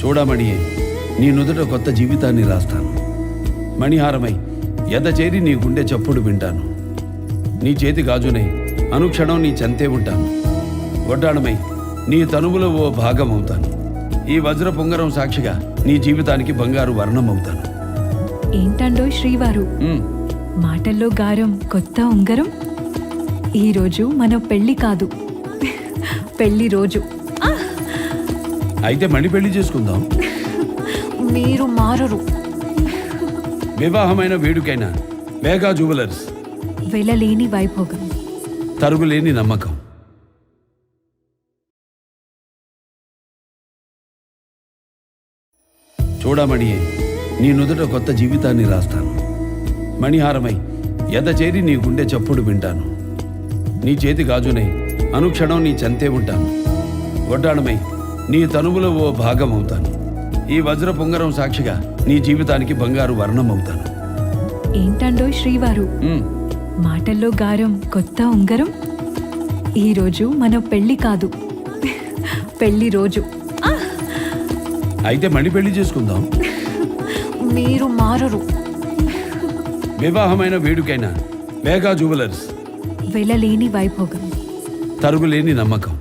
చూడమణి నీ నుదుట కొత్త జీవితాన్ని రాస్తాను. మణిహారమై ఎద చేరి నీ గుండె చప్పుడు వింటాను. నీ చేతి గాజునై అనుక్షణం నీ చెంతే ఉంటాను. వడ్డాణమై నీ తనువులో ఓ భాగం అవుతాను ఈ వజ్ర పొంగరం సాక్షిగా నీ జీవితానికి బంగారు వర్ణం అవుతాను ఏంటండోయ్ శ్రీవారు మాటల్లో గారం కొత్త ఉంగరం? ఈరోజు మన పెళ్ళి కాదు. పెళ్ళి రోజు! అయితే మణి పెళ్ళి చేసుకుందాం. మీరు మారరు. వివాహమైన వేడుకైన వేగా జువెలర్స్ వెలలేని వైభోగం. తరుగులేని నమ్మకం. చూడమణి నీ నుదుట కొత్త జీవితాన్ని రాస్తాను. మణిహారమై ఎద చేరి నీ గుండె చప్పుడు వింటాను. నీ చేతి గాజునై అనుక్షణం నీ చెంతే ఉంటాను. వడ్డాణమై నీ తనువులో ఓ భాగం అవుతాను ఈ వజ్ర పొంగరం సాక్షిగా నీ జీవితానికి బంగారు వర్ణం అవుతాను ఏంటండోయ్ శ్రీవారు మాటల్లో గారం కొత్త ఉంగరం? ఈరోజు మన పెళ్ళి కాదు. పెళ్ళి రోజు! అయితే మణి పెళ్ళి చేసుకుందాం. మీరు మారరు. వివాహమైన వేడుకైన వేగా జువెలర్స్ వెలలేని వైభోగం. తరుగులేని నమ్మకం.